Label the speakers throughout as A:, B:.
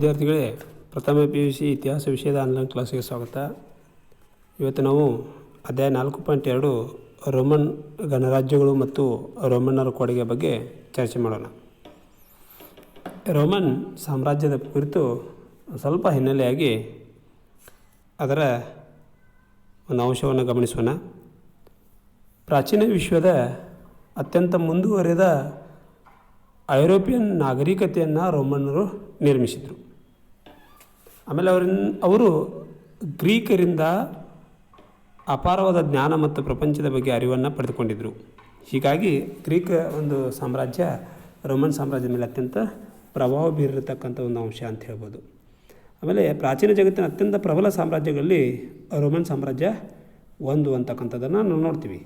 A: ವಿದ್ಯಾರ್ಥಿಗಳೇ, ಪ್ರಥಮ P U C ಇತಿಹಾಸ ವಿಷಯದ ಆನ್ಲೈನ್ ಕ್ಲಾಸಿಗೆ ಸ್ವಾಗತ. ಇವತ್ತು ನಾವು ಅಧ್ಯಾಯ ನಾಲ್ಕು ಪಾಯಿಂಟ್ ಎರಡು, ರೋಮನ್ ಗಣರಾಜ್ಯಗಳು ಮತ್ತು ರೋಮನ್ನರ ಕೊಡುಗೆ ಬಗ್ಗೆ ಚರ್ಚೆ ಮಾಡೋಣ. ರೋಮನ್ ಸಾಮ್ರಾಜ್ಯದ ಕುರಿತು ಸ್ವಲ್ಪ ಹಿನ್ನೆಲೆಯಾಗಿ ಅದರ ಒಂದು ಅಂಶವನ್ನು ಗಮನಿಸೋಣ. ಪ್ರಾಚೀನ ವಿಶ್ವದ ಅತ್ಯಂತ ಮುಂದುವರೆದ ಐರೋಪಿಯನ್ ನಾಗರಿಕತೆಯನ್ನು ರೋಮನ್ನರು ನಿರ್ಮಿಸಿದರು. ಆಮೇಲೆ ಅವರಿನ್, ಅವರು ಗ್ರೀಕರಿಂದ ಅಪಾರವಾದ ಜ್ಞಾನ ಮತ್ತು ಪ್ರಪಂಚದ ಬಗ್ಗೆ ಅರಿವನ್ನು ಪಡೆದುಕೊಂಡಿದ್ದರು ಹೀಗಾಗಿ ಗ್ರೀಕ್ ಒಂದು ಸಾಮ್ರಾಜ್ಯ, ರೋಮನ್ ಸಾಮ್ರಾಜ್ಯದ ಮೇಲೆ ಅತ್ಯಂತ ಪ್ರಭಾವ ಬೀರಿರತಕ್ಕಂಥ ಒಂದು ಅಂಶ ಅಂತ ಹೇಳ್ಬೋದು. ಆಮೇಲೆ ಪ್ರಾಚೀನ ಜಗತ್ತಿನ ಅತ್ಯಂತ ಪ್ರಬಲ ಸಾಮ್ರಾಜ್ಯಗಳಲ್ಲಿ ರೋಮನ್ ಸಾಮ್ರಾಜ್ಯ ಒಂದು ಅಂತಕ್ಕಂಥದ್ದನ್ನು ನಾವು ನೋಡ್ತೀವಿ.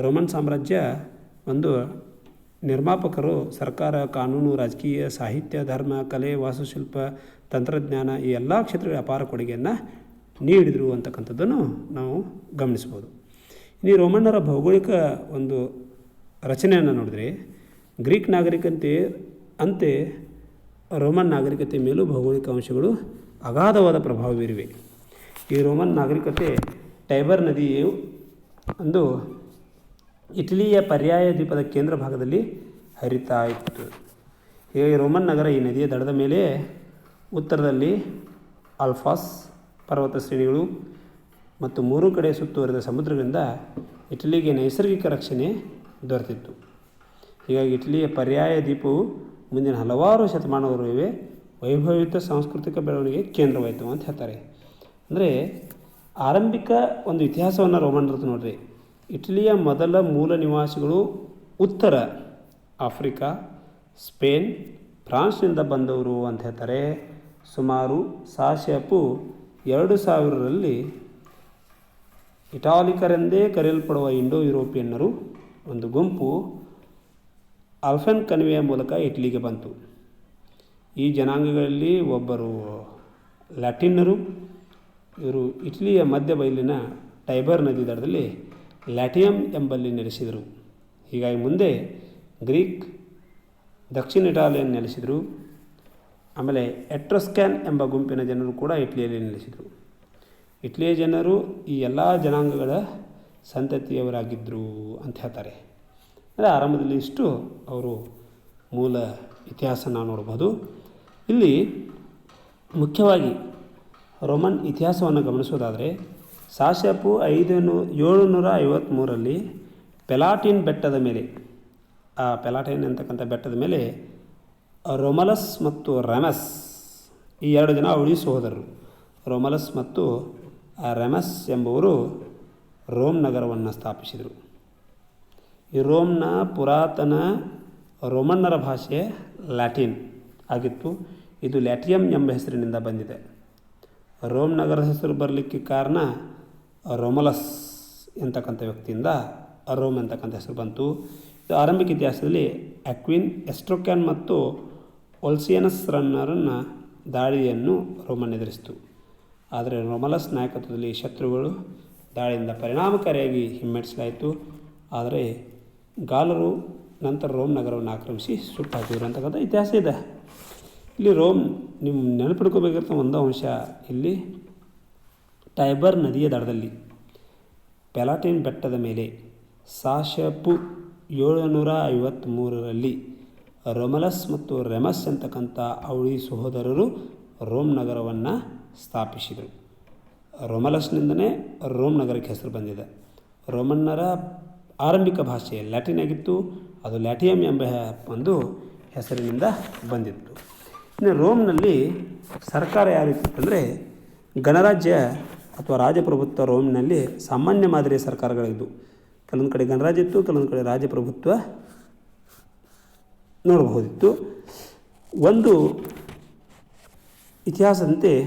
A: ರೋಮನ್ ಸಾಮ್ರಾಜ್ಯ ಒಂದು ನಿರ್ಮಾಪಕರು ಸರ್ಕಾರ, ಕಾನೂನು, ರಾಜಕೀಯ, ಸಾಹಿತ್ಯ, ಧರ್ಮ, ಕಲೆ, ವಾಸ್ತುಶಿಲ್ಪ ತಂತ್ರಜ್ಞಾನ ಈ ಎಲ್ಲ ಕ್ಷೇತ್ರಗಳ ಅಪಾರ ಕೊಡುಗೆಯನ್ನು ನೀಡಿದರು ಅಂತಕ್ಕಂಥದ್ದನ್ನು ನಾವು ಗಮನಿಸ್ಬೋದು ಇನ್ನು ರೋಮನ್ನರ ಭೌಗೋಳಿಕ ಒಂದು ರಚನೆಯನ್ನು ನೋಡಿದ್ರೆ ಗ್ರೀಕ್ ನಾಗರಿಕತೆ ಅಂತೆ ರೋಮನ್ ನಾಗರಿಕತೆ ಮೇಲೂ ಭೌಗೋಳಿಕ ಅಂಶಗಳು ಅಗಾಧವಾದ ಪ್ರಭಾವ ಬೀರಿವೆ ಈ ರೋಮನ್ ನಾಗರಿಕತೆ ಟೈಬರ್ ನದಿಯು ಒಂದು ಇಟಲಿಯ ಪರ್ಯಾಯ ದ್ವೀಪದ ಕೇಂದ್ರ ಭಾಗದಲ್ಲಿ ಹರಿತಾ ಇತ್ತು. ಹೀಗಾಗಿ ರೋಮನ್ ನಗರ ಈ ನದಿಯ ದಡದ ಮೇಲೆ ಉತ್ತರದಲ್ಲಿ ಆಲ್ಫಾಸ್ ಪರ್ವತ ಶ್ರೇಣಿಗಳು ಮತ್ತು ಮೂರು ಕಡೆ ಸುತ್ತುವರಿದ ಸಮುದ್ರಗಳಿಂದ ಇಟಲಿಗೆ ನೈಸರ್ಗಿಕ ರಕ್ಷಣೆ ದೊರೆತಿತ್ತು. ಹೀಗಾಗಿ ಇಟಲಿಯ ಪರ್ಯಾಯ ದ್ವೀಪವು ಮುಂದಿನ ಹಲವಾರು ಶತಮಾನವರೆಗೆ ವೈಭವಯುತ ಸಾಂಸ್ಕೃತಿಕ ಬೆಳವಣಿಗೆ ಕೇಂದ್ರವಾಯಿತು ಅಂತ ಹೇಳ್ತಾರೆ. ಅಂದರೆ ಆರಂಭಿಕ ಒಂದು ಇತಿಹಾಸವನ್ನು ರೋಮನ್ನರದ್ದು ನೋಡ್ರಿ. ಇಟಲಿಯ ಮೊದಲ ಮೂಲ ನಿವಾಸಿಗಳು ಉತ್ತರ ಆಫ್ರಿಕಾ, ಸ್ಪೇನ್, ಫ್ರಾನ್ಸ್ನಿಂದ ಬಂದವರು ಅಂತ ಹೇಳ್ತಾರೆ. ಸುಮಾರು ಸಾಶೆಪು ಎರಡು ಸಾವಿರರಲ್ಲಿ ಇಟಾಲಿಕರೆಂದೇ ಕರೆಯಲ್ಪಡುವ ಇಂಡೋ ಯುರೋಪಿಯನ್ನರು ಒಂದು ಗುಂಪು ಆಲ್ಫೆನ್ ಕಣಿವೆಯ ಮೂಲಕ ಇಟ್ಲಿಗೆ ಬಂತು. ಈ ಜನಾಂಗಗಳಲ್ಲಿ ಒಬ್ಬರು ಲ್ಯಾಟಿನ್ನರು, ಇವರು ಇಟಲಿಯ ಮಧ್ಯ ಬಯಲಿನ ಟೈಬರ್ ನದಿ ದಡದಲ್ಲಿ ಲ್ಯಾಟಿಯಂ ಎಂಬಲ್ಲಿ ನೆಲೆಸಿದರು. ಹೀಗಾಗಿ ಮುಂದೆ ಗ್ರೀಕ್, ದಕ್ಷಿಣ ಇಟಾಲಿಯನ್ನು ನೆಲೆಸಿದರು. ಆಮೇಲೆ ಎಟ್ರಸ್ಕ್ಯಾನ್ ಎಂಬ ಗುಂಪಿನ ಜನರು ಕೂಡ ಇಟ್ಲಿಯಲ್ಲಿ ನೆಲೆಸಿದರು. ಇಟ್ಲಿಯ ಜನರು ಈ ಎಲ್ಲ ಜನಾಂಗಗಳ ಸಂತತಿಯವರಾಗಿದ್ದರು ಅಂತ ಹೇಳ್ತಾರೆ. ಅಂದರೆ ಆರಂಭದಲ್ಲಿ ಇಷ್ಟು ಅವರು ಮೂಲ ಇತಿಹಾಸ ನಾವು ನೋಡ್ಬೋದು. ಇಲ್ಲಿ ಮುಖ್ಯವಾಗಿ ರೋಮನ್ ಇತಿಹಾಸವನ್ನು ಗಮನಿಸೋದಾದರೆ ಸಾಶಪು ಐದನು ಏಳುನೂರ ಐವತ್ತ್ಮೂರಲ್ಲಿ ಪೆಲಾಟಿನ್ ಬೆಟ್ಟದ ಮೇಲೆ, ಆ ಪೆಲಾಟಿನ್ ಅಂತಕ್ಕಂಥ ಬೆಟ್ಟದ ಮೇಲೆ ರೊಮಲಸ್ ಮತ್ತು ರಮಸ್. ಈ ಎರಡು ಜನ ಅವಳಿ ಸಹೋದರರು. ರೊಮಲಸ್ ಮತ್ತು ರಮಸ್ ಎಂಬುವರು ರೋಮ್ ನಗರವನ್ನು ಸ್ಥಾಪಿಸಿದರು. ಈ ರೋಮ್ನ ಪುರಾತನ ರೋಮನ್ನರ ಭಾಷೆ ಲ್ಯಾಟಿನ್ ಆಗಿತ್ತು. ಇದು ಲ್ಯಾಟಿಯಂ ಎಂಬ ಹೆಸರಿನಿಂದ ಬಂದಿದೆ. ರೋಮ್ ನಗರದ ಹೆಸರು ಬರಲಿಕ್ಕೆ ಕಾರಣ ರೋಮಲಸ್ ಎಂತಕ್ಕಂಥ ವ್ಯಕ್ತಿಯಿಂದ ರೋಮ್ ಎಂತಕ್ಕಂಥ ಹೆಸರು ಬಂತು. ಇದು ಆರಂಭಿಕ ಇತಿಹಾಸದಲ್ಲಿ ಅಕ್ವಿನ್, ಎಸ್ಟ್ರೋಕ್ಯಾನ್ ಮತ್ತು ಒಲ್ಸಿಯನಸ್ ರನ್ನರನ್ನು ದಾಳಿಯನ್ನು ರೋಮನ್ ಎದುರಿಸಿತು. ಆದರೆ ರೋಮಲಸ್ ನಾಯಕತ್ವದಲ್ಲಿ ಶತ್ರುಗಳು ದಾಳಿಯಿಂದ ಪರಿಣಾಮಕಾರಿಯಾಗಿ ಹಿಮ್ಮೆಟ್ಟಿಸಲಾಯಿತು. ಆದರೆ ಗಾಲರು ನಂತರ ರೋಮ್ ನಗರವನ್ನು ಆಕ್ರಮಿಸಿ ಸುಟ್ಟಾಕಿದ್ರು ಅಂತಕ್ಕಂಥ ಇತಿಹಾಸ ಇದೆ. ಇಲ್ಲಿ ರೋಮ್ ನಿಮ್ಮ ನೆನಪಿಡ್ಕೋಬೇಕಿರ್ತ ಒಂದು ಅಂಶ ಇಲ್ಲಿ ಟೈಬರ್ ನದಿಯ ದಡದಲ್ಲಿ ಪೆಲಾಟಿನ್ ಬೆಟ್ಟದ ಮೇಲೆ ಸಾಶಪು ಏಳುನೂರ ಐವತ್ತ್ಮೂರರಲ್ಲಿ ರೊಮಲಸ್ ಮತ್ತು ರೆಮಸ್ ಅಂತಕ್ಕಂಥ ಅವಳಿ ಸಹೋದರರು ರೋಮ್ ನಗರವನ್ನು ಸ್ಥಾಪಿಸಿದರು. ರೊಮಲಸ್ನಿಂದನೇ ರೋಮ್ ನಗರಕ್ಕೆ ಹೆಸರು ಬಂದಿದೆ. ರೋಮನ್ನರ ಆರಂಭಿಕ ಭಾಷೆ ಲ್ಯಾಟಿನ್ ಆಗಿತ್ತು. ಅದು ಲ್ಯಾಟಿಯಂ ಎಂಬ ಒಂದು ಹೆಸರಿನಿಂದ ಬಂದಿತ್ತು. ಇನ್ನು ರೋಮ್ನಲ್ಲಿ ಸರ್ಕಾರ ಯಾವ ರೀತಿ ಅಂದರೆ ಗಣರಾಜ್ಯ ಅಥವಾ ರಾಜಪ್ರಭುತ್ವ ರೋಮ್ನಲ್ಲಿ ಸಾಮಾನ್ಯ ಮಾದರಿಯ ಸರ್ಕಾರಗಳಿದ್ದು. ಕೆಲವೊಂದು ಕಡೆ ಗಣರಾಜ್ಯ ಇತ್ತು, ಕೆಲವೊಂದು ಕಡೆ ರಾಜಪ್ರಭುತ್ವ ನೋಡಬಹುದಿತ್ತು. ಒಂದು ಇತಿಹಾಸದಂತೆ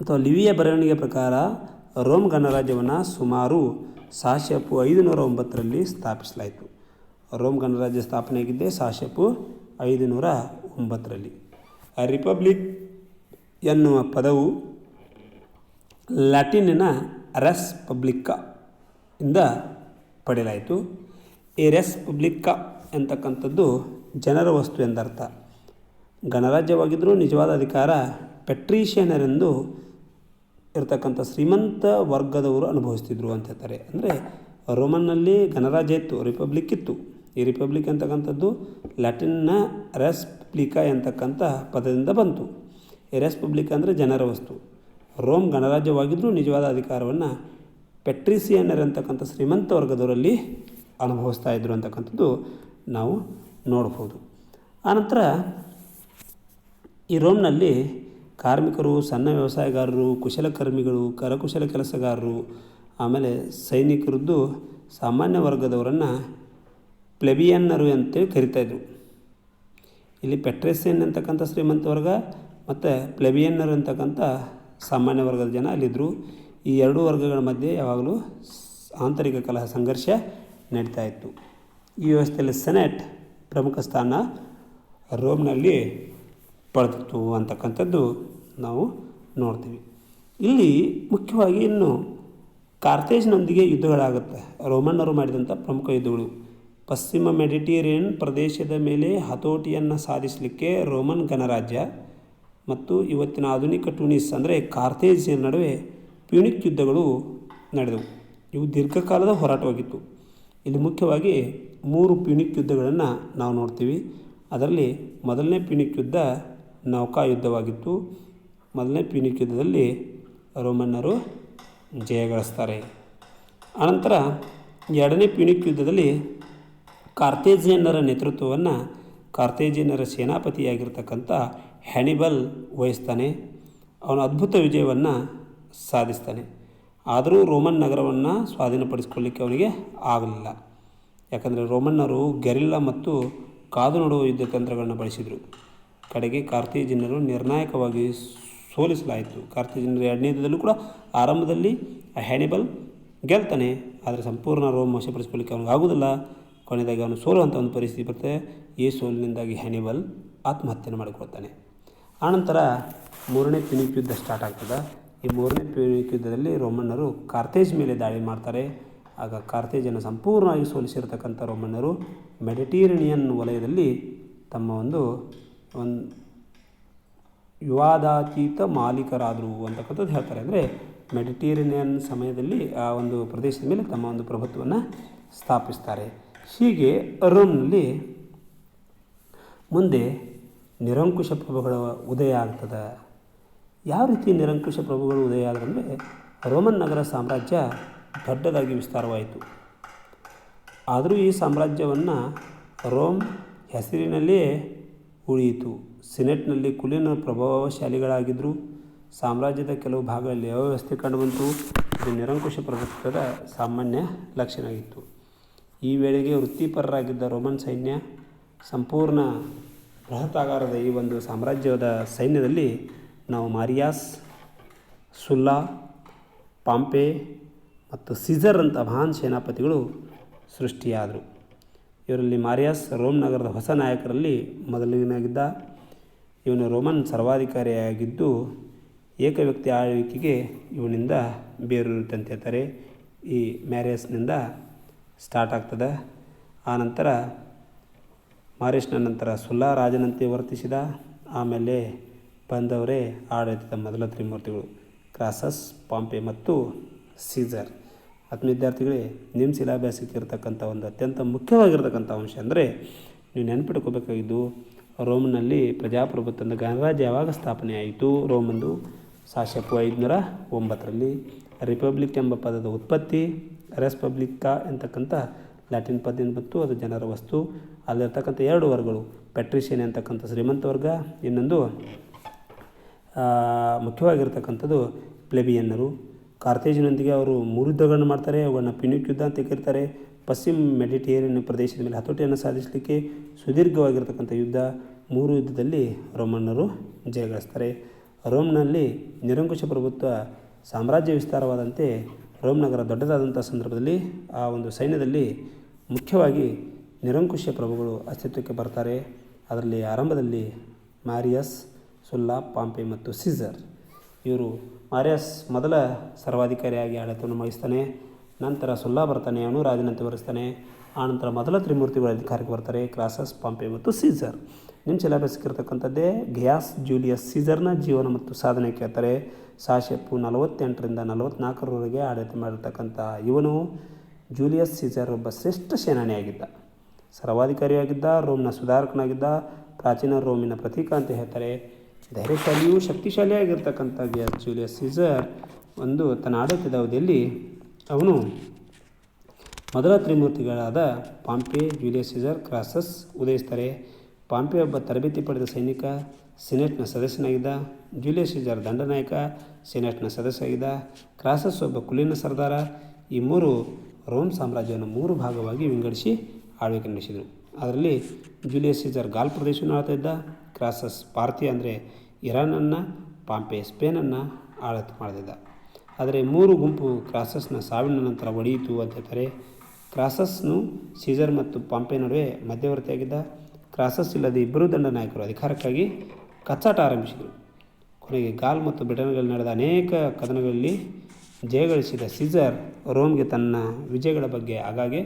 A: ಅಥವಾ ಲಿವಿಯ ಬರವಣಿಗೆ ಪ್ರಕಾರ ರೋಮ್ ಗಣರಾಜ್ಯವನ್ನು ಸುಮಾರು ಸಾಶಪು ಐದುನೂರ ಒಂಬತ್ತರಲ್ಲಿ ಸ್ಥಾಪಿಸಲಾಯಿತು. ರೋಮ್ ಗಣರಾಜ್ಯ ಸ್ಥಾಪನೆಯಾಗಿದ್ದೆ ಸಾಶಪು ಐದುನೂರ ಒಂಬತ್ತರಲ್ಲಿ. ರಿಪಬ್ಲಿಕ್ ಎನ್ನುವ ಪದವು ಲ್ಯಾಟಿನಿನ ರೆಸ್ ಪಬ್ಲಿಕ್ಕ ಇಂದ ಪಡೆಯಲಾಯಿತು. ಈ ರೆಸ್ ಪಬ್ಲಿಕ್ಕ ಎಂತಕ್ಕಂಥದ್ದು? ಜನರ ವಸ್ತು ಎಂದರ್ಥ. ಗಣರಾಜ್ಯವಾಗಿದ್ದರೂ ನಿಜವಾದ ಅಧಿಕಾರ ಪೆಟ್ರೀಷಿಯನರೆಂದು ಇರತಕ್ಕಂಥ ಶ್ರೀಮಂತ ವರ್ಗದವರು ಅನುಭವಿಸ್ತಿದ್ರು ಅಂತ ಹೇಳ್ತಾರೆ. ಅಂದರೆ ರೋಮನ್ನಲ್ಲಿ ಗಣರಾಜ್ಯ ಇತ್ತು ರಿಪಬ್ಲಿಕ್ ಇತ್ತು. ಈ ರಿಪಬ್ಲಿಕ್ ಅಂತಕ್ಕಂಥದ್ದು ಲ್ಯಾಟಿನ್ನ ರೆಸ್ಪ್ಲಿಕಾ ಎಂತಕ್ಕಂಥ ಪದದಿಂದ ಬಂತು. ಈ ರೆಸ್ಪಬ್ಲಿಕ್ ಅಂದರೆ ಜನರ ವಸ್ತು. ರೋಮ್ ಗಣರಾಜ್ಯವಾಗಿದ್ದರೂ ನಿಜವಾದ ಅಧಿಕಾರವನ್ನು ಪೆಟ್ರಿಸಿಯನ್ನರ್ ಅಂತಕ್ಕಂಥ ಶ್ರೀಮಂತ ವರ್ಗದವರಲ್ಲಿ ಅನುಭವಿಸ್ತಾ ಇದ್ರು ಅಂತಕ್ಕಂಥದ್ದು ನಾವು ನೋಡ್ಬೋದು. ಆನಂತರ ಈ ರೋಮ್ನಲ್ಲಿ ಕಾರ್ಮಿಕರು, ಸಣ್ಣ ವ್ಯವಸಾಯಗಾರರು, ಕುಶಲಕರ್ಮಿಗಳು, ಕರಕುಶಲ ಕೆಲಸಗಾರರು, ಆಮೇಲೆ ಸೈನಿಕರದ್ದು ಸಾಮಾನ್ಯ ವರ್ಗದವರನ್ನು ಪ್ಲೆಬಿಯನ್ನರು ಅಂತೇಳಿ ಕರಿತಾಯಿದ್ರು ಇಲ್ಲಿ ಪೆಟ್ರೆಸಿಯನ್ ಅಂತಕ್ಕಂಥ ಶ್ರೀಮಂತ ವರ್ಗ ಮತ್ತು ಪ್ಲೆಬಿಯನ್ನರು ಅಂತಕ್ಕಂಥ ಸಾಮಾನ್ಯ ವರ್ಗದ ಜನ ಅಲ್ಲಿದ್ದರು ಈ ಎರಡೂ ವರ್ಗಗಳ ಮಧ್ಯೆ ಯಾವಾಗಲೂ ಆಂತರಿಕ ಕಲಹ, ಸಂಘರ್ಷ ನಡೀತಾ ಇತ್ತು. ಈ ವ್ಯವಸ್ಥೆಯಲ್ಲಿ ಸೆನೆಟ್ ಪ್ರಮುಖ ಸ್ಥಾನ ರೋಮ್ನಲ್ಲಿ ಪಡೆದಿತ್ತು ಅಂತಕ್ಕಂಥದ್ದು ನಾವು ನೋಡ್ತೀವಿ. ಇಲ್ಲಿ ಮುಖ್ಯವಾಗಿ ಇನ್ನು ಕಾರ್ತೇಜ್ನೊಂದಿಗೆ ಯುದ್ಧಗಳಾಗುತ್ತೆ. ರೋಮನ್ನರು ಮಾಡಿದಂಥ ಪ್ರಮುಖ ಯುದ್ಧಗಳು. ಪಶ್ಚಿಮ ಮೆಡಿಟೇರಿಯನ್ ಪ್ರದೇಶದ ಮೇಲೆ ಹತೋಟಿಯನ್ನು ಸಾಧಿಸಲಿಕ್ಕೆ ರೋಮನ್ ಗಣರಾಜ್ಯ ಮತ್ತು ಇವತ್ತಿನ ಆಧುನಿಕ ಟೂನಿಸ್ ಅಂದರೆ ಕಾರ್ತೇಜಿನ ನಡುವೆ ಪ್ಯೂನಿಕ್ ಯುದ್ಧಗಳು ನಡೆದವು. ಇವು ದೀರ್ಘಕಾಲದ ಹೋರಾಟವಾಗಿತ್ತು ಇಲ್ಲಿ ಮುಖ್ಯವಾಗಿ ಮೂರು ಪ್ಯೂನಿಕ್ ಯುದ್ಧಗಳನ್ನು ನಾವು ನೋಡ್ತೀವಿ. ಅದರಲ್ಲಿ ಮೊದಲನೇ ಪ್ಯೂನಿಕ್ ಯುದ್ಧ ನೌಕಾ ಯುದ್ಧವಾಗಿತ್ತು. ಮೊದಲನೇ ಪ್ಯೂನಿಕ್ ಯುದ್ಧದಲ್ಲಿ ರೋಮನ್ನರು ಜಯಗಳಿಸ್ತಾರೆ ಅನಂತರ ಎರಡನೇ ಪ್ಯೂನಿಕ್ ಯುದ್ಧದಲ್ಲಿ ಕಾರ್ತೇಜಿಯನ್ನರ ನೇತೃತ್ವವನ್ನು ಕಾರ್ತೇಜಿಯನ್ನರ ಸೇನಾಪತಿಯಾಗಿರ್ತಕ್ಕಂಥ ಹ್ಯಾನಿಬಲ್ ವಹಿಸ್ತಾನೆ. ಅವನು ಅದ್ಭುತ ವಿಜಯವನ್ನು ಸಾಧಿಸ್ತಾನೆ. ಆದರೂ ರೋಮನ್ ನಗರವನ್ನು ಸ್ವಾಧೀನಪಡಿಸ್ಕೊಳ್ಳಿಕ್ಕೆ ಅವನಿಗೆ ಆಗಲಿಲ್ಲ. ಯಾಕಂದರೆ ರೋಮನ್ನರು ಗೆರಿಲ್ಲಾ ಮತ್ತು ಕಾದು ನೋಡುವ ಯುದ್ಧ ತಂತ್ರಗಳನ್ನು ಬಳಸಿದರು. ಕಡೆಗೆ ಕಾರ್ತೇಜಿನರು ನಿರ್ಣಾಯಕವಾಗಿ ಸೋಲಿಸಲಾಯಿತು. ಕಾರ್ತೇಜಿನರ ಎರಡನೇ ಯುದ್ಧದಲ್ಲೂ ಕೂಡ ಆರಂಭದಲ್ಲಿ ಹ್ಯಾನಿಬಲ್ ಗೆಲ್ತಾನೆ, ಆದರೆ ಸಂಪೂರ್ಣ ರೋಮ್ ವಶಪಡಿಸಿಕೊಳ್ಳಿಕ್ಕೆ ಅವನಿಗೆ ಆಗೋದಿಲ್ಲ. ಕೊನೆಯದಾಗಿ ಅವನು ಸೋಲುವಂಥ ಒಂದು ಪರಿಸ್ಥಿತಿ ಬರ್ತದೆ ಈ ಸೋಲಿನಿಂದಾಗಿ ಹ್ಯಾನಿಬಲ್ ಆತ್ಮಹತ್ಯೆ ಮಾಡಿಕೊಳ್ತಾನೆ. ಆನಂತರ ಮೂರನೇ ಪಿನಿಕ್ ಯುದ್ಧ ಸ್ಟಾರ್ಟ್ ಆಗ್ತದೆ. ಈ ಮೂರನೇ ಪಿನಿಕ್ ಯುದ್ಧದಲ್ಲಿ ರೋಮನ್ನರು ಕಾರ್ತೇಜ್ ಮೇಲೆ ದಾಳಿ ಮಾಡ್ತಾರೆ. ಆಗ ಕಾರ್ತೇಜನ್ನು ಸಂಪೂರ್ಣವಾಗಿ ಸೋಲಿಸಿರ್ತಕ್ಕಂಥ ರೋಮನ್ನರು ಮೆಡಿಟೇರಿಯನ್ ವಲಯದಲ್ಲಿ ತಮ್ಮ ಒಂದು ಒಂದು ವಿವಾದಾತೀತ ಮಾಲೀಕರಾದರು ಅಂತಕ್ಕಂಥದ್ದು ಹೇಳ್ತಾರೆ. ಅಂದರೆ ಮೆಡಿಟೇರಿಯನ್ ಸಮಯದಲ್ಲಿ ಆ ಒಂದು ಪ್ರದೇಶದ ಮೇಲೆ ತಮ್ಮ ಒಂದು ಪ್ರಭುತ್ವವನ್ನು ಸ್ಥಾಪಿಸ್ತಾರೆ. ಹೀಗೆ ರೋಮ್ನಲ್ಲಿ ಮುಂದೆ ನಿರಂಕುಶ ಪ್ರಭುಗಳ ಉದಯ ಆಗ್ತದೆ. ಯಾವ ರೀತಿ ನಿರಂಕುಶ ಪ್ರಭುಗಳು ಉದಯ ಆದ್ರಂದರೆ ರೋಮನ್ ನಗರ ಸಾಮ್ರಾಜ್ಯ ದೊಡ್ಡದಾಗಿ ವಿಸ್ತಾರವಾಯಿತು. ಆದರೂ ಈ ಸಾಮ್ರಾಜ್ಯವನ್ನು ರೋಮ್ ಹೆಸರಿನಲ್ಲಿಯೇ ಉಳಿಯಿತು. ಸಿನೆಟ್ನಲ್ಲಿ ಕುಲೀನ ಪ್ರಭಾವಶಾಲಿಗಳಾಗಿದ್ದರು. ಸಾಮ್ರಾಜ್ಯದ ಕೆಲವು ಭಾಗಗಳಲ್ಲಿ ಅವ್ಯವಸ್ಥೆ ಕಂಡುಬಂತು. ಇದು ನಿರಂಕುಶ ಪ್ರಭುತ್ವದ ಸಾಮಾನ್ಯ ಲಕ್ಷಣ ಆಗಿತ್ತು ಈ ವೇಳೆಗೆ ವೃತ್ತಿಪರರಾಗಿದ್ದ ರೋಮನ್ ಸೈನ್ಯ ಸಂಪೂರ್ಣ ಬೃಹತ್ತಾಗಾರದ ಈ ಒಂದು ಸಾಮ್ರಾಜ್ಯದ ಸೈನ್ಯದಲ್ಲಿ ನಾವು ಮಾರಿಯಾಸ್, ಸುಲ್ಲಾ, ಪಾಂಪೆ ಮತ್ತು ಸಿಜರ್ ಅಂತ ಮಹಾನ್ ಸೇನಾಪತಿಗಳು ಸೃಷ್ಟಿಯಾದರು. ಇವರಲ್ಲಿ ಮಾರಿಯಾಸ್ ರೋಮ್ ನಗರದ ಹೊಸ ನಾಯಕರಲ್ಲಿ ಮೊದಲಿನಾಗಿದ್ದ ಇವನು ರೋಮನ್ ಸರ್ವಾಧಿಕಾರಿಯಾಗಿದ್ದು ಏಕವ್ಯಕ್ತಿ ಆಳ್ವಿಕೆಗೆ ಇವನಿಂದ ಬೇರೂರುತ್ತೆ ಅಂತ ಹೇಳ್ತಾರೆ ಈ ಮ್ಯಾರಿಯಸ್ನಿಂದ ಸ್ಟಾರ್ಟ್ ಆಗ್ತದೆ. ಆನಂತರ ಮಾರಿಯಸ್ನ ನಂತರ ಸುಲ್ಲಾ ರಾಜನಂತೆ ವರ್ತಿಸಿದ. ಆಮೇಲೆ ಬಂದವರೇ ಆಡಳಿತದ ಮೊದಲ ತ್ರಿಮೂರ್ತಿಗಳು, ಕ್ರಾಸಸ್, ಪಾಂಪೆ ಮತ್ತು ಸೀಸರ್ ಆತ್ಮೀಯ ವಿದ್ಯಾರ್ಥಿಗಳೇ ನಿಮ್ಮ ಶಿಲಾಭ್ಯಾಸಕ್ಕೆ ಇರತಕ್ಕಂಥ ಒಂದು ಅತ್ಯಂತ ಮುಖ್ಯವಾಗಿರ್ತಕ್ಕಂಥ ಅಂಶ ಅಂದರೆ, ನೀವು ನೆನಪಿಟ್ಕೋಬೇಕಾಗಿದ್ದು, ರೋಮ್ನಲ್ಲಿ ಪ್ರಜಾಪ್ರಭುತ್ವದ ಗಣರಾಜ್ಯ ಯಾವಾಗ ಸ್ಥಾಪನೆ ಆಯಿತು? ರೋಮಂದು ಸಾಶಪು ಐದುನೂರ ಒಂಬತ್ತರಲ್ಲಿ. ರಿಪಬ್ಲಿಕ್ ಎಂಬ ಪದದ ಉತ್ಪತ್ತಿ ರೆಸ್ಪಬ್ಲಿಕ್ಕಾ ಎಂತಕ್ಕಂಥ ಲ್ಯಾಟಿನ್ ಪದದಿಂದ ಬಂತು, ಅದು ಜನರ ವಸ್ತು. ಅಲ್ಲಿರ್ತಕ್ಕಂಥ ಎರಡು ವರ್ಗಗಳು, ಪೆಟ್ರಿಷಿಯನ್ ಅಂತಕ್ಕಂಥ ಶ್ರೀಮಂತ ವರ್ಗ, ಇನ್ನೊಂದು ಮುಖ್ಯವಾಗಿರ್ತಕ್ಕಂಥದ್ದು ಪ್ಲೆಬಿಯನ್ನರು. ಕಾರ್ತೇಜಿನೊಂದಿಗೆ ಅವರು ಮೂರು ಯುದ್ಧಗಳನ್ನು ಮಾಡ್ತಾರೆ, ಅವುಗಳನ್ನು ಪಿನಿಕ್ ಯುದ್ಧ ಅಂತ ಕರೀತಾರೆ. ಪಶ್ಚಿಮ ಮೆಡಿಟೇರಿಯನ್ ಪ್ರದೇಶದ ಮೇಲೆ ಹತೋಟಿಯನ್ನು ಸಾಧಿಸಲಿಕ್ಕೆ ಸುದೀರ್ಘವಾಗಿರ್ತಕ್ಕಂಥ ಯುದ್ಧ ಮೂರು ಯುದ್ಧದಲ್ಲಿ ರೋಮನ್ನರು ಜಯಗಳಿಸ್ತಾರೆ. ರೋಮ್ನಲ್ಲಿ ನಿರಂಕುಶ ಪ್ರಭುತ್ವ, ಸಾಮ್ರಾಜ್ಯ ವಿಸ್ತಾರವಾದಂತೆ ರೋಮ್ ನಗರ ದೊಡ್ಡದಾದಂಥ ಸಂದರ್ಭದಲ್ಲಿ ಆ ಒಂದು ಸೈನ್ಯದಲ್ಲಿ ಮುಖ್ಯವಾಗಿ ನಿರಂಕುಶ ಪ್ರಭುಗಳು ಅಸ್ತಿತ್ವಕ್ಕೆ ಬರ್ತಾರೆ. ಅದರಲ್ಲಿ ಆರಂಭದಲ್ಲಿ ಮಾರಿಯಸ್ ಸುಲ್ಲಾ, ಪಾಂಪೆ ಮತ್ತು ಸಿಸರ್. ಇವರು ಮಾರಿಯಸ್ ಮೊದಲ ಸರ್ವಾಧಿಕಾರಿಯಾಗಿ ಆಡಳಿತವನ್ನು ವಹಿಸ್ತಾನೆ ನಂತರ ಸುಲ್ಲಾ ಬರ್ತಾನೆ ಅವನು ರಾಜನಂತೆ ಬರೆಸ್ತಾನೆ ಆನಂತರ ಮೊದಲ ತ್ರಿಮೂರ್ತಿಗಳು ಅಧಿಕಾರಕ್ಕೆ ಬರ್ತಾರೆ ಕ್ರಾಸಸ್ ಪಾಂಪೆ ಮತ್ತು ಸೀಸರ್. ನಿಮ್ಮ ಇರತಕ್ಕಂಥದ್ದೇ ಗ್ಯಾಸ್ ಜೂಲಿಯಸ್ ಸೀಸರ್ನ ಜೀವನ ಮತ್ತು ಸಾಧನೆ ಕೇಳ್ತಾರೆ. ಸಾಶೆಪ್ಪು ನಲವತ್ತೆಂಟರಿಂದ ನಲವತ್ತ್ನಾಲ್ಕರವರೆಗೆ ಆಡಳಿತ ಮಾಡಿರ್ತಕ್ಕಂಥ ಇವನು ಜೂಲಿಯಸ್ ಸೀಸರ್ ಒಬ್ಬ ಶ್ರೇಷ್ಠ ಸೇನಾನಿಯಾಗಿದ್ದ. ಸರ್ವಾಧಿಕಾರಿಯಾಗಿದ್ದ, ರೋಮ್ನ ಸುಧಾರಕನಾಗಿದ್ದ, ಪ್ರಾಚೀನ ರೋಮಿನ ಪ್ರತೀಕ ಅಂತ ಹೇಳ್ತಾರೆ. ಧೈರ್ಯಶಾಲಿಯೂ ಶಕ್ತಿಶಾಲಿಯಾಗಿರ್ತಕ್ಕಂಥ ಗ್ಯಾಸ್ ಜೂಲಿಯಸ್ ಸೀಸರ್ ಒಂದು ತನ್ನ ಆಡಳಿತದ ಅವಧಿಯಲ್ಲಿ ಅವನು ಮೊದಲ ತ್ರಿಮೂರ್ತಿಗಳಾದ ಪಾಂಪೆ, ಜೂಲಿಯಸ್ ಸೀಸರ್, ಕ್ರಾಸಸ್ ಉದಯಿಸ್ತಾರೆ. ಪಾಂಪೆ ಒಬ್ಬ ತರಬೇತಿ ಪಡೆದ ಸೈನಿಕ, ಸಿನೆಟ್ನ ಸದಸ್ಯನಾಗಿದ್ದ, ಜೂಲಿಯಸ್ ಸೀಸರ್ ದಂಡನಾಯಕ, ಸಿನೆಟ್ನ ಸದಸ್ಯನಾಗಿದ್ದ, ಕ್ರಾಸಸ್ ಒಬ್ಬ ಕುಲೀನ ಸರ್ದಾರ. ಈ ಮೂರು ರೋಮ್ ಸಾಮ್ರಾಜ್ಯವನ್ನು ಮೂರು ಭಾಗವಾಗಿ ವಿಂಗಡಿಸಿ ಆಳ್ವಿಕೆ ನಡೆಸಿದರು. ಅದರಲ್ಲಿ ಜೂಲಿಯಸ್ ಸೀಸರ್ ಗಾಲ್ ಪ್ರದೇಶವನ್ನು ಆಳ್ತಾ ಇದ್ದ, ಕ್ರಾಸಸ್ ಪಾರ್ಥಿ ಅಂದರೆ ಇರಾನನ್ನು, ಪಾಂಪೆ ಸ್ಪೇನನ್ನು ಆಳತ್ ಮಾಡಿದ ಆದರೆ ಮೂರು ಗುಂಪು ಕ್ರಾಸಸ್ನ ಸಾವಿನ ನಂತರ ಒಡೆಯಿತು ಅಂತ ಹೇಳ್ತಾರೆ. ಕ್ರಾಸಸ್ನು ಸೀಸರ್ ಮತ್ತು ಪಾಂಪೆ ನಡುವೆ ಮಧ್ಯವರ್ತಿಯಾಗಿದ್ದ. ಕ್ರಾಸಸ್ ಇಲ್ಲದೆ ಇಬ್ಬರೂ ದಂಡ ನಾಯಕರು ಅಧಿಕಾರಕ್ಕಾಗಿ ಕಚ್ಚಾಟ ಆರಂಭಿಸಿದರು. ಕೊನೆಗೆ ಗಾಲ್ ಮತ್ತು ಬ್ರಿಟನ್ಗಳಲ್ಲಿ ನಡೆದ ಅನೇಕ ಕದನಗಳಲ್ಲಿ ಜಯಗಳಿಸಿದ ಸೀಸರ್ ರೋಮ್ಗೆ ತನ್ನ ವಿಜಯಗಳ ಬಗ್ಗೆ ಆಗಾಗ್ಗೆ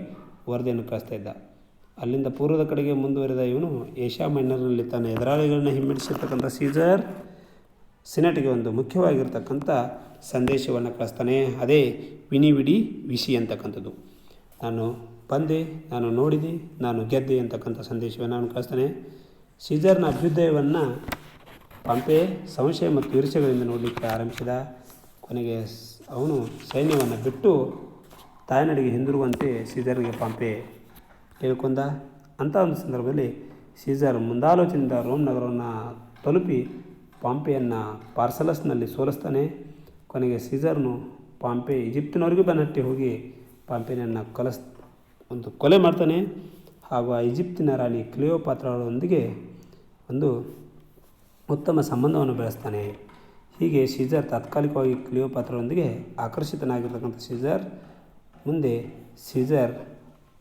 A: ವರದಿಯನ್ನು ಕಳಿಸ್ತಾ ಇದ್ದ. ಅಲ್ಲಿಂದ ಪೂರ್ವದ ಕಡೆಗೆ ಮುಂದುವರಿದ ಇವನು ಏಷ್ಯಾ ಮೈನರ್ನಲ್ಲಿ ತನ್ನ ಎದುರಾಳಿಗಳನ್ನ ಹಿಮ್ಮೆಟ್ಟಿಸಿರ್ತಕ್ಕಂಥ ಸೀಸರ್ ಸಿನೆಟ್ಗೆ ಒಂದು ಮುಖ್ಯವಾಗಿರ್ತಕ್ಕಂಥ ಸಂದೇಶವನ್ನು ಕಳಿಸ್ತಾನೆ. ಅದೇ ವಿನಿವಿಡಿ ವಿಸಿ ಅಂತಕ್ಕಂಥದ್ದು. ನಾನು ಬಂದೆ, ನಾನು ನೋಡಿದೆ, ನಾನು ಗೆದ್ದೆ ಅಂತಕ್ಕಂಥ ಸಂದೇಶವನ್ನು ನಾನು ಕಳಿಸ್ತಾನೆ. ಸೀಜರ್ನ ಅಭ್ಯುದಯವನ್ನು ಪಂಪೆ ಸಂಶಯ ಮತ್ತು ಈರ್ಷೆಗಳಿಂದ ನೋಡಲಿಕ್ಕೆ ಆರಂಭಿಸಿದ. ಕೊನೆಗೆ ಅವನು ಸೈನ್ಯವನ್ನು ಬಿಟ್ಟು ತಾಯ್ನಾಡಿಗೆ ಹಿಂದಿರುವಂತೆ ಸೀಜರ್ಗೆ ಪಂಪೆ ಕೇಳ್ಕೊಂಡ ಅಂಥ ಒಂದು ಸಂದರ್ಭದಲ್ಲಿ ಸೀಸರ್ ಮುಂದಾಲೋಚನೆಯಿಂದ ರೋಮ್ ನಗರವನ್ನು ತಲುಪಿ ಪಾಂಪೆಯನ್ನು ಪಾರ್ಸಲಸ್ನಲ್ಲಿ ಸೋಲಿಸ್ತಾನೆ. ಕೊನೆಗೆ ಸೀಸರ್ನು ಪಾಂಪೆ ಈಜಿಪ್ಟಿನವರೆಗೂ ಬೆನ್ನಟ್ಟಿ ಹೋಗಿ ಪಾಂಪೆನನ್ನು ಕಲಸ್, ಒಂದು ಕೊಲೆ ಮಾಡ್ತಾನೆ. ಹಾಗೂ ಆ ಈಜಿಪ್ತಿನ ರಾಣಿ ಕ್ಲಿಯೋಪಾತ್ರಳೊಂದಿಗೆ ಒಂದು ಉತ್ತಮ ಸಂಬಂಧವನ್ನು ಬೆಳೆಸ್ತಾನೆ. ಹೀಗೆ ಸೀಸರ್ ತಾತ್ಕಾಲಿಕವಾಗಿ ಕ್ಲಿಯೋಪಾತ್ರರೊಂದಿಗೆ ಆಕರ್ಷಿತನಾಗಿರ್ತಕ್ಕಂಥ ಸೀಸರ್, ಮುಂದೆ ಸೀಸರ್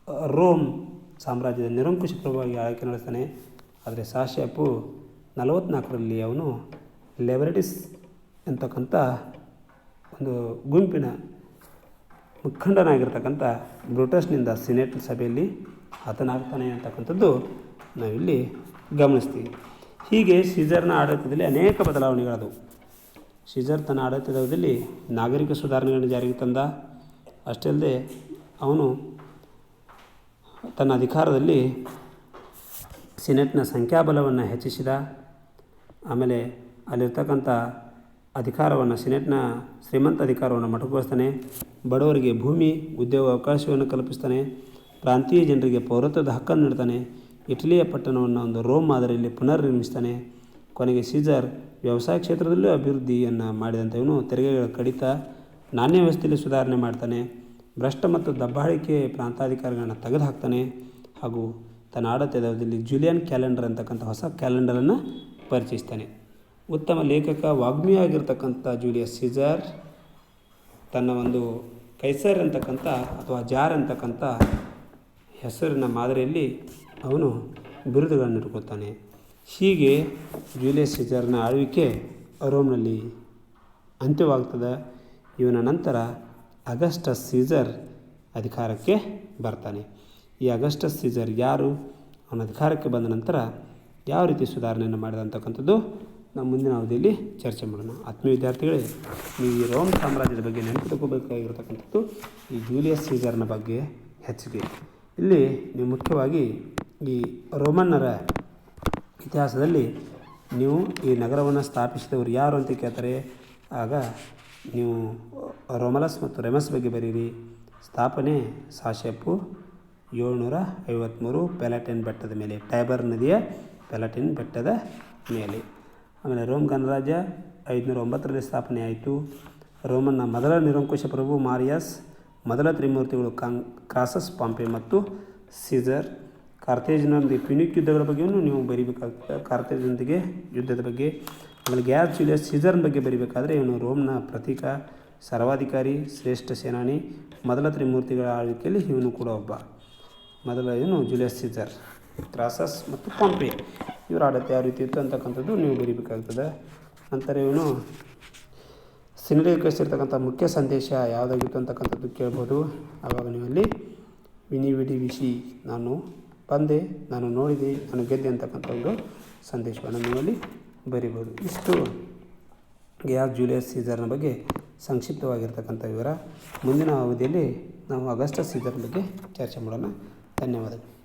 A: ರೋಮ್ ಸಾಮ್ರಾಜ್ಯದ ನಿರಂಕುಶ ಪ್ರಭುವಾಗಿ ಆಳ್ವಿಕೆ ನಡೆಸ್ತಾನೆ. ಆದರೆ ಸಾಶ್ಯಾಪು ನಲವತ್ತ್ನಾಲ್ಕರಲ್ಲಿ ಅವನು ಲೆಬರಿಟಿಸ್ ಎಂತಕ್ಕಂಥ ಒಂದು ಗುಂಪಿನ ಮುಖಂಡನಾಗಿರ್ತಕ್ಕಂಥ ಬ್ರಿಟಿಷ್ನಿಂದ ಸಿನೆಟ್ ಸಭೆಯಲ್ಲಿ ಹತನಾಗ್ತಾನೆ ಅಂತಕ್ಕಂಥದ್ದು ನಾವಿಲ್ಲಿ ಗಮನಿಸ್ತೀವಿ. ಹೀಗೆ ಸೀಜರ್ನ ಆಡಳಿತದಲ್ಲಿ ಅನೇಕ ಬದಲಾವಣೆಗಳಾದವು. ಸೀಜರ್ ತನ್ನ ಆಡಳಿತದಲ್ಲಿ ನಾಗರಿಕ ಸುಧಾರಣೆಗಳನ್ನು ಜಾರಿಗೆ ತಂದ. ಅಷ್ಟೇ ಅಲ್ಲದೆ ಅವನು ತನ್ನ ಅಧಿಕಾರದಲ್ಲಿ ಸಿನೆಟ್ನ ಸಂಖ್ಯಾಬಲವನ್ನು ಹೆಚ್ಚಿಸಿದ. ಆಮೇಲೆ ಅಲ್ಲಿರ್ತಕ್ಕಂಥ ಅಧಿಕಾರವನ್ನು, ಸಿನೆಟ್ನ ಶ್ರೀಮಂತ ಅಧಿಕಾರವನ್ನು ಮೊಟಕುಗೊಳಿಸ್ತಾನೆ. ಬಡವರಿಗೆ ಭೂಮಿ, ಉದ್ಯೋಗ ಅವಕಾಶವನ್ನು ಕಲ್ಪಿಸ್ತಾನೆ. ಪ್ರಾಂತೀಯ ಜನರಿಗೆ ಪೌರತ್ವದ ಹಕ್ಕನ್ನು ನೀಡ್ತಾನೆ. ಇಟಲಿಯ ಪಟ್ಟಣವನ್ನು ಒಂದು ರೋಮ್ ಮಾದರಿಯಲ್ಲಿ ಪುನರ್ ನಿರ್ಮಿಸ್ತಾನೆ ಕೊನೆಗೆ ಸೀಜರ್ ವ್ಯವಸಾಯ ಕ್ಷೇತ್ರದಲ್ಲೂ ಅಭಿವೃದ್ಧಿಯನ್ನು ಮಾಡಿದಂಥ ಇವನು ತೆರಿಗೆಗಳ ಕಡಿತ, ನಾಣ್ಯ ವ್ಯವಸ್ಥೆಯಲ್ಲಿ ಸುಧಾರಣೆ ಮಾಡ್ತಾನೆ. ಭ್ರಷ್ಟ ಮತ್ತು ದಬ್ಬಾಳಿಕೆ ಪ್ರಾಂತಾಧಿಕಾರಿಗಳನ್ನ ತೆಗೆದುಹಾಕ್ತಾನೆ ಹಾಗೂ ತನ್ನ ಆಡತೆದಲ್ಲಿ ಜೂಲಿಯನ್ ಕ್ಯಾಲೆಂಡರ್ ಅಂತಕ್ಕಂಥ ಹೊಸ ಕ್ಯಾಲೆಂಡರನ್ನು ಪರಿಚಯಿಸ್ತಾನೆ. ಉತ್ತಮ ಲೇಖಕ, ವಾಗ್ಮಿಯಾಗಿರ್ತಕ್ಕಂಥ ಜೂಲಿಯಸ್ ಸೀಸರ್ ತನ್ನ ಒಂದು ಕೈಸರ್ ಅಂತಕ್ಕಂಥ ಅಥವಾ ಜಾರ್ ಅಂತಕ್ಕಂಥ ಹೆಸರಿನ ಮಾದರಿಯಲ್ಲಿ ಅವನು ಬಿರುದುಗಳನ್ನು ಇಟ್ಕೊಳ್ತಾನೆ. ಹೀಗೆ ಜೂಲಿಯಸ್ ಸೀಸರ್ನ ಆಳ್ವಿಕೆ ರೋಮ್ನಲ್ಲಿ ಅಂತ್ಯವಾಗ್ತದೆ. ಇವನ ನಂತರ ಅಗಸ್ಟಸ್ ಸೀಸರ್ ಅಧಿಕಾರಕ್ಕೆ ಬರ್ತಾನೆ. ಈ ಅಗಸ್ಟಸ್ ಸೀಸರ್ ಯಾರು? ಅವನ ಅಧಿಕಾರಕ್ಕೆ ಬಂದ ನಂತರ ಯಾವ ರೀತಿ ಸುಧಾರಣೆಯನ್ನು ಮಾಡಿದ ಅಂತಕ್ಕಂಥದ್ದು ನಾವು ಮುಂದಿನ ಅವಧಿಯಲ್ಲಿ ಚರ್ಚೆ ಮಾಡೋಣ. ಆತ್ಮೀಯ ವಿದ್ಯಾರ್ಥಿಗಳೇ ನೀವು ಈ ರೋಮ್ ಸಾಮ್ರಾಜ್ಯದ ಬಗ್ಗೆ ನೆನಪಿಟ್ಕೋಬೇಕಾಗಿರ್ತಕ್ಕಂಥದ್ದು ಈ ಜೂಲಿಯಸ್ ಸೀಸರ್ನ ಬಗ್ಗೆ ಹೆಚ್ಚಿಗೆ. ಇಲ್ಲಿ ನೀವು ಮುಖ್ಯವಾಗಿ ಈ ರೋಮನ್ನರ ಇತಿಹಾಸದಲ್ಲಿ ನೀವು ಈ ನಗರವನ್ನು ಸ್ಥಾಪಿಸಿದವರು ಯಾರು ಅಂತ ಕೇಳ್ತಾರೆ? ಆಗ ನೀವು ರೋಮಲಸ್ ಮತ್ತು ರೆಮಸ್ ಬಗ್ಗೆ ಬರೀರಿ. ಸ್ಥಾಪನೆ ಸಾಶೆಪ್ಪು ಏಳ್ನೂರ ಐವತ್ತ್ಮೂರು ಪೆಲಟಿನ್ ಬೆಟ್ಟದ ಮೇಲೆ, ಟೈಬರ್ ನದಿಯ ಪೆಲಟಿನ್ ಬೆಟ್ಟದ ಮೇಲೆ. ಆಮೇಲೆ ರೋಮ್ ಗಣರಾಜ್ಯ ಐದುನೂರ ಒಂಬತ್ತರಲ್ಲಿ ಸ್ಥಾಪನೆ ಆಯಿತು. ರೋಮನ್ನ ಮೊದಲ ನಿರಂಕುಶ ಪ್ರಭು ಮಾರಿಯಸ್, ಮೊದಲ ತ್ರಿಮೂರ್ತಿಗಳು ಕಾಂಗ್, ಕ್ರಾಸಸ್ ಪಾಂಪೆ ಮತ್ತು ಸೀಸರ್. ಕಾರ್ತೇಜ್ನೊಂದಿಗೆ ಯುದ್ಧಗಳ ಬಗ್ಗೆಯೂ ನೀವು ಬರೀಬೇಕಾಗ್ತದೆ ಕಾರ್ತೇಜ್ನೊಂದಿಗೆ ಯುದ್ಧದ ಬಗ್ಗೆ ಆಮೇಲೆ ಗ್ಯಾಸ್ ಜೂಲಿಯಸ್ ಸೀಸರ್ನ ಬಗ್ಗೆ ಬರೀಬೇಕಾದ್ರೆ ಇವನು ರೋಮ್ನ ಪ್ರತೀಕ, ಸರ್ವಾಧಿಕಾರಿ, ಶ್ರೇಷ್ಠ ಸೇನಾನಿ ಮೊದಲ ತ್ರಿಮೂರ್ತಿಗಳ ಆಳ್ವಿಕೆಯಲ್ಲಿ ಇವನು ಕೂಡ ಒಬ್ಬ. ಮೊದಲ ಇವನು ಜೂಲಿಯಸ್ ಸೀಸರ್ ಕ್ರಾಸಸ್ ಮತ್ತು ಪಾಂಪೆ ಇವರ ಆಡಳಿತ ಯಾವ ರೀತಿ ಇತ್ತು ಅಂತಕ್ಕಂಥದ್ದು ನೀವು ಬರೀಬೇಕಾಗ್ತದೆ. ನಂತರ ಇವನು ಸಿನಿಡಿಗೆ ಇರ್ತಕ್ಕಂಥ ಮುಖ್ಯ ಸಂದೇಶ ಯಾವುದಾಗಿತ್ತು ಅಂತಕ್ಕಂಥದ್ದು ಕೇಳ್ಬೋದು. ಆವಾಗ ನೀವು ಅಲ್ಲಿ ವಿನಿ ವಿಡಿ ವಿಶಿ, ನಾನು ಬಂದೆ, ನಾನು ನೋಡಿದೆ, ನಾನು ಗೆದ್ದೆ ಅಂತಕ್ಕಂಥ ಒಂದು ಸಂದೇಶವನ್ನು ನೀವಲ್ಲಿ ಬರಿಬೋದು. ಇಷ್ಟು ಗ್ಯಾಸ್ ಜೂಲಿಯಸ್ ಸೀಸರ್ನ ಬಗ್ಗೆ ಸಂಕ್ಷಿಪ್ತವಾಗಿರ್ತಕ್ಕಂಥ ವಿವರ ಮುಂದಿನ ಅವಧಿಯಲ್ಲಿ ನಾವು ಅಗಸ್ಟಸ್ ಸೀಸರ್ನ ಬಗ್ಗೆ ಚರ್ಚೆ ಮಾಡೋಣ. ಧನ್ಯವಾದಗಳು.